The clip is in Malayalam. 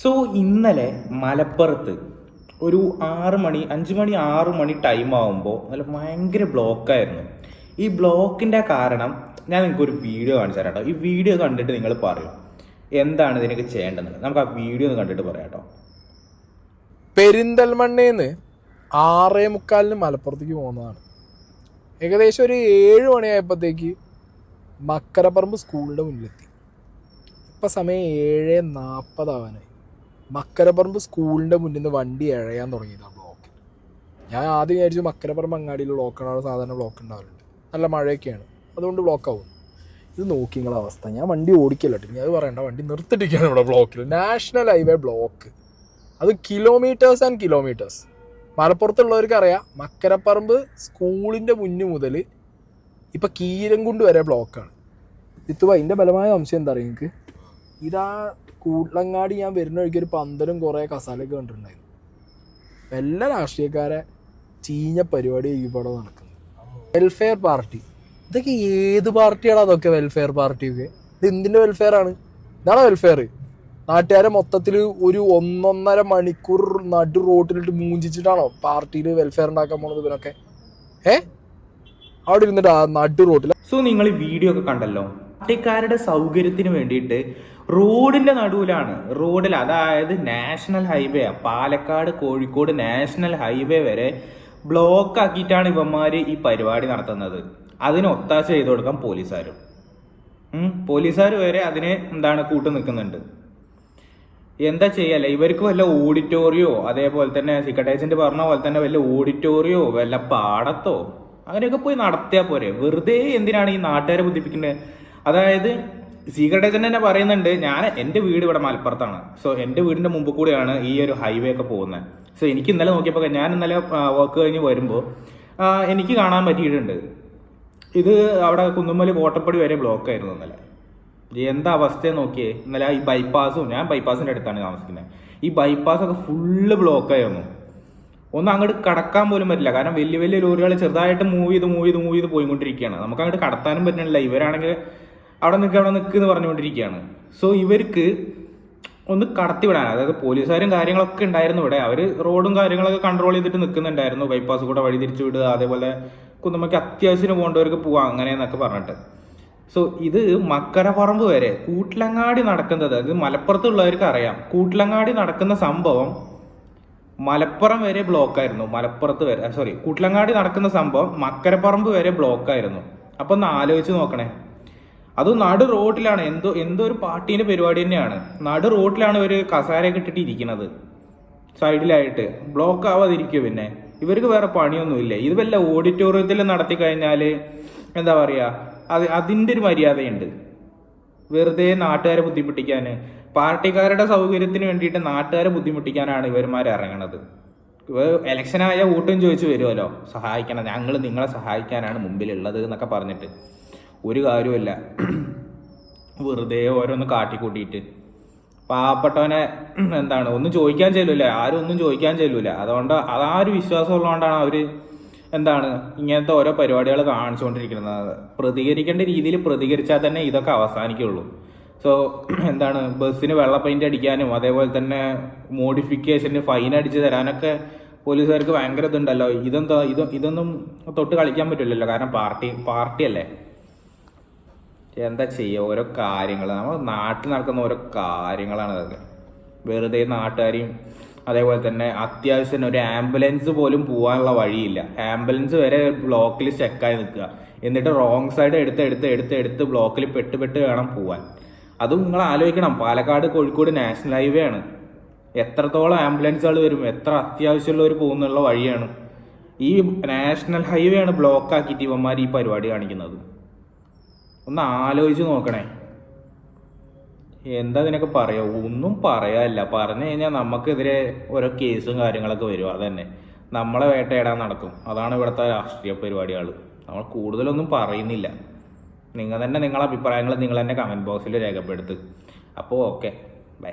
സോ ഇന്നലെ മലപ്പുറത്ത് ഒരു ആറ് മണി അഞ്ച് മണി ആറ് മണി ടൈം ആകുമ്പോൾ നല്ല ഭയങ്കര ബ്ലോക്കായിരുന്നു ഈ ബ്ലോക്കിന്റെ കാരണം ഞാൻ നിങ്ങൾക്ക് ഒരു വീഡിയോ കാണിച്ചു തരാം കേട്ടോ ഈ വീഡിയോ കണ്ടിട്ട് നിങ്ങൾ പറയും എന്താണ് ഇതിനൊക്കെ ചെയ്യേണ്ടത് നമുക്ക് ആ വീഡിയോ ഒന്ന് കണ്ടിട്ട് പറയാം കേട്ടോ. പെരിന്തൽമണ്ണേന്ന് ആറേ മുക്കാലിന് മലപ്പുറത്തേക്ക് പോകുന്നതാണ്. ഏകദേശം ഒരു ഏഴ് മണിയായപ്പോഴത്തേക്ക് മക്കരപ്പറമ്പ് സ്കൂളിന്റെ മുന്നിലെത്തി. ഇപ്പം സമയം ഏഴ് നാൽപ്പതാവാനായി മക്കരപ്പറമ്പ് സ്കൂളിന്റെ മുന്നിൽ നിന്ന് വണ്ടി ഇഴയാൻ തുടങ്ങിയതാണ് ബ്ലോക്ക് ഞാൻ ആദ്യം വിചാരിച്ചു മക്കരപ്പറമ്പ് അങ്ങാടിയിൽ ബ്ലോക്കാണ് സാധാരണ ബ്ലോക്ക് ഉണ്ടാവലുണ്ട്. നല്ല മഴയൊക്കെയാണ്. അതുകൊണ്ട് ബ്ലോക്ക് ആവും. ഇത് നോക്കി നിങ്ങളെ അവസ്ഥ. ഞാൻ വണ്ടി ഓടിക്കല്ലോ ഞാൻ അത് പറയണ്ട. വണ്ടി നിർത്തിട്ടിരിക്കുകയാണ് ഇവിടെ ബ്ലോക്കിൽ നാഷണൽ ഹൈവേ ബ്ലോക്ക് അത് കിലോമീറ്റേഴ്സ് ആൻഡ് കിലോമീറ്റേഴ്സ് മലപ്പുറത്തുള്ളവർക്ക് അറിയാം മക്കരപ്പറമ്പ് സ്കൂളിന്റെ മുന്നു മുതൽ ഇപ്പം കീരംകുണ്ട് വരെ ബ്ലോക്കാണ് ഇത്തുവ അതിന്റെ ബലമായ അംശം എന്താ പറയുക നിങ്ങൾക്ക് ഇതാ കൂട്ടലങ്ങാടി ഞാൻ വരുന്ന വഴിക്ക് ഒരു പന്തലും കുറേ കസാലൊക്കെ കണ്ടിട്ടുണ്ടായിരുന്നു. എല്ലാ രാഷ്ട്രീയക്കാരെ ചീഞ്ഞ പരിപാടി ഇവിടെ നടക്കുന്നത്. വെൽഫെയർ പാർട്ടി ഇതൊക്കെ ഏത് പാർട്ടിയാണ് അതൊക്കെ വെൽഫെയർ പാർട്ടിയൊക്കെ ഇത് എന്തിന്റെ വെൽഫെയർ ആണ്? ഇതാണോ വെൽഫെയർ നാട്ടുകാരെ മൊത്തത്തിൽ ഒരു ഒന്നൊന്നര മണിക്കൂർ നടു റോട്ടിലിട്ട് മൂഞ്ചിച്ചിട്ടാണോ പാർട്ടിയിൽ വെൽഫെയർ ഉണ്ടാക്കാൻ പോണത് ഇവരൊക്കെ? ഏ? അവിടെ ഇരുന്നിട്ട് നടു റോട്ടിൽ സോ നിങ്ങൾ ഈ വീഡിയോ ഒക്കെ കണ്ടല്ലോ? പാർട്ടിക്കാരുടെ സൗകര്യത്തിന് വേണ്ടിയിട്ട് റോഡിന്റെ നടുവിലാണ് റോഡിൽ അതായത് national highway Palakkad Kozhikode national highway വരെ ബ്ലോക്ക് ആക്കിയിട്ടാണ് ഇവന്മാർ ഈ പരിപാടി നടത്തുന്നത്. അതിന് ഒത്താശ ചെയ്ത് കൊടുക്കാൻ പോലീസുകാരും പോലീസുകാർ വരെ അതിന് എന്താണ് കൂട്ടു നിൽക്കുന്നുണ്ട്. എന്താ ചെയ്യല്ലേ ഇവർക്ക് വല്ല ഓഡിറ്റോറിയോ അതേപോലെ തന്നെ സീക്രട്ട് ഏജന്റ് പറഞ്ഞ പോലെ തന്നെ വല്ല ഓഡിറ്റോറിയോ വല്ല പാടത്തോ അങ്ങനെയൊക്കെ പോയി നടത്തിയാൽ പോരെ. വെറുതെ എന്തിനാണ് ഈ നാട്ടുകാരെ ബുദ്ധിപ്പിക്കുന്നത്? അതായത് സീക്രട്ടേജൻ തന്നെ പറയുന്നുണ്ട് ഞാൻ എന്റെ വീട് ഇവിടെ മലപ്പുറത്താണ്. സോ എന്റെ വീടിന്റെ മുമ്പ് കൂടെയാണ് ഈ ഒരു ഹൈവേ ഒക്കെ പോകുന്നത്. സോ എനിക്ക് ഇന്നലെ നോക്കിയപ്പോൾ ഞാൻ ഇന്നലെ വർക്ക് കഴിഞ്ഞ് വരുമ്പോൾ എനിക്ക് കാണാൻ പറ്റിയിട്ടുണ്ട്. ഇത് അവിടെ കുന്നുമ്മൽ കോട്ടപ്പടി വരെ ബ്ലോക്ക് ആയിരുന്നു ഇന്നലെ. എന്താ അവസ്ഥയെ നോക്കിയേ. ഇന്നലെ ഈ ബൈപ്പാസും ഞാൻ ബൈപ്പാസിന്റെ അടുത്താണ് താമസിക്കുന്നത്. ഈ ബൈപ്പാസ് ഒക്കെ ഫുള്ള് ബ്ലോക്ക് ആയിരുന്നു. ഒന്ന് അങ്ങോട്ട് കടക്കാൻ പോലും പറ്റില്ല. കാരണം വലിയ വലിയ ലോറികൾ ചെറുതായിട്ട് മൂവ് ചെയ്ത് മൂവ് ചെയ്ത് മൂവ് ചെയ്ത് പോയിക്കൊണ്ടിരിക്കുകയാണ്. നമുക്ക് അങ്ങോട്ട് കടത്താനും പറ്റുന്നില്ല. ഇവരാണെങ്കിൽ അവിടെ നിൽക്കുക അവിടെ നിൽക്കുക എന്ന് പറഞ്ഞുകൊണ്ടിരിക്കുകയാണ്. സോ ഇവർക്ക് ഒന്ന് കടത്തി വിടാൻ അതായത് പോലീസുകാരും കാര്യങ്ങളൊക്കെ ഉണ്ടായിരുന്നു ഇവിടെ. അവർ റോഡും കാര്യങ്ങളൊക്കെ കൺട്രോൾ ചെയ്തിട്ട് നിൽക്കുന്നുണ്ടായിരുന്നു. ബൈപ്പാസ് കൂടെ വഴി തിരിച്ചു വിടുക അതേപോലെ കുന്നുമ്മയ്ക്ക് അത്യാവശ്യത്തിന് പോകേണ്ടവർക്ക് പോവാം അങ്ങനെയെന്നൊക്കെ പറഞ്ഞിട്ട്. സോ ഇത് മക്കരപ്പറമ്പ് വരെ കൂട്ടിലങ്ങാടി നടക്കുന്നത് അത് മലപ്പുറത്തുള്ളവർക്ക് അറിയാം. കൂട്ടിലങ്ങാടി നടക്കുന്ന സംഭവം മലപ്പുറം വരെ ബ്ലോക്കായിരുന്നു മലപ്പുറത്ത് വരെ സോറി കൂട്ടിലങ്ങാടി നടക്കുന്ന സംഭവം മക്കരപ്പറമ്പ് വരെ ബ്ലോക്കായിരുന്നു അപ്പൊ ഒന്ന് ആലോചിച്ച് നോക്കണേ. അത് നടു റോഡിലാണ് എന്തോ എന്തോ ഒരു പാർട്ടീന്റെ പരിപാടി തന്നെയാണ്. നടു റോഡിലാണ് ഇവർ കസാരയൊക്കെ ഇട്ടിട്ട് ഇരിക്കുന്നത്. സൈഡിലായിട്ട്. ബ്ലോക്ക് ആവാതിരിക്കുമോ പിന്നെ? ഇവർക്ക് വേറെ പണിയൊന്നുമില്ല. ഇത് വല്ല ഓഡിറ്റോറിയത്തിൽ നടത്തി കഴിഞ്ഞാൽ എന്താ പറയുക അത് അതിന്റെ ഒരു മര്യാദയുണ്ട്. വെറുതെ നാട്ടുകാരെ ബുദ്ധിമുട്ടിക്കാൻ പാർട്ടിക്കാരുടെ സൗകര്യത്തിന് വേണ്ടിയിട്ട് നാട്ടുകാരെ ബുദ്ധിമുട്ടിക്കാനാണ് ഇവർമാർ ഇറങ്ങണത്. ഇവർ ഇലക്ഷനായ വോട്ടും ചോദിച്ചു വരുമല്ലോ. സഹായിക്കണം. ഞങ്ങൾ നിങ്ങളെ സഹായിക്കാനാണ് മുമ്പിലുള്ളത് എന്നൊക്കെ പറഞ്ഞിട്ട്. ഒരു കാര്യമില്ല വെറുതെ ഓരോന്ന് കാട്ടിക്കൂട്ടിയിട്ട്. പാവപ്പെട്ടവനെ എന്താണ് ഒന്നും ചോദിക്കാൻ ചെല്ലൂല. ആരും ഒന്നും ചോദിക്കാൻ ചെല്ലൂല. അതുകൊണ്ട് അത് ഒരു വിശ്വാസം ഉള്ളതുകൊണ്ടാണ് അവർ എന്താണ് ഇങ്ങനത്തെ ഓരോ പരിപാടികൾ കാണിച്ചുകൊണ്ടിരിക്കുന്നത്. പ്രതികരിക്കേണ്ട രീതിയിൽ പ്രതികരിച്ചാൽ തന്നെ ഇതൊക്കെ അവസാനിക്കുള്ളൂ. സോ എന്താണ് ബസ്സിന് വെള്ള പെയിന്റ് അടിക്കാനും അതേപോലെ തന്നെ മോഡിഫിക്കേഷന് ഫൈൻ അടിച്ച് തരാനൊക്കെ പോലീസുകാർക്ക് ഭയങ്കര ഇതുണ്ടല്ലോ. ഇതെന്താ ഇത് ഇതൊന്നും തൊട്ട് കളിക്കാൻ പറ്റില്ലല്ലോ. കാരണം പാർട്ടി പാർട്ടിയല്ലേ? എന്താ ചെയ്യുക ഓരോ കാര്യങ്ങൾ നമ്മൾ നാട്ടിൽ നടക്കുന്ന ഓരോ കാര്യങ്ങളാണ് അതൊക്കെ. വെറുതെ നാട്ടുകാരെയും അതേപോലെ തന്നെ അത്യാവശ്യം ഒരു ആംബുലൻസ് പോലും പോകാനുള്ള വഴിയില്ല. ആംബുലൻസ് വരെ ബ്ലോക്കിൽ ചെക്കായി നിൽക്കുക. എന്നിട്ട് റോങ് സൈഡ് എടുത്ത് എടുത്ത് എടുത്ത് എടുത്ത് ബ്ലോക്കിൽ പെട്ട് പെട്ട് വേണം പോവാൻ. അതും നിങ്ങൾ ആലോചിക്കണം. പാലക്കാട് കോഴിക്കോട് നാഷണൽ ഹൈവേ ആണ്. എത്രത്തോളം ആംബുലൻസുകൾ വരും. എത്ര അത്യാവശ്യമുള്ളവർ പോകുന്നുള്ള വഴിയാണ്. ഈ നാഷണൽ ഹൈവേ ആണ് ബ്ലോക്കാക്കിയിട്ട് ഇവന്മാർ ഈ പരിപാടി കാണിക്കുന്നത്. ഒന്ന് ആലോചിച്ച് നോക്കണേ. എന്താ ഇതിനൊക്കെ പറയാ? ഒന്നും പറയാനില്ല. പറഞ്ഞു കഴിഞ്ഞാൽ നമുക്കെതിരെ ഓരോ കേസും കാര്യങ്ങളൊക്കെ വരും. അതന്നെ. നമ്മളെ വേട്ടയിടാൻ നടക്കും. അതാണ് ഇവിടുത്തെ രാഷ്ട്രീയ പരിപാടികൾ നമ്മൾ കൂടുതലൊന്നും പറയുന്നില്ല. നിങ്ങൾ തന്നെ നിങ്ങളെ അഭിപ്രായങ്ങൾ നിങ്ങൾ തന്നെ കമന്റ് ബോക്സിൽ രേഖപ്പെടുത്ത്. അപ്പോൾ ഓക്കെ ബൈ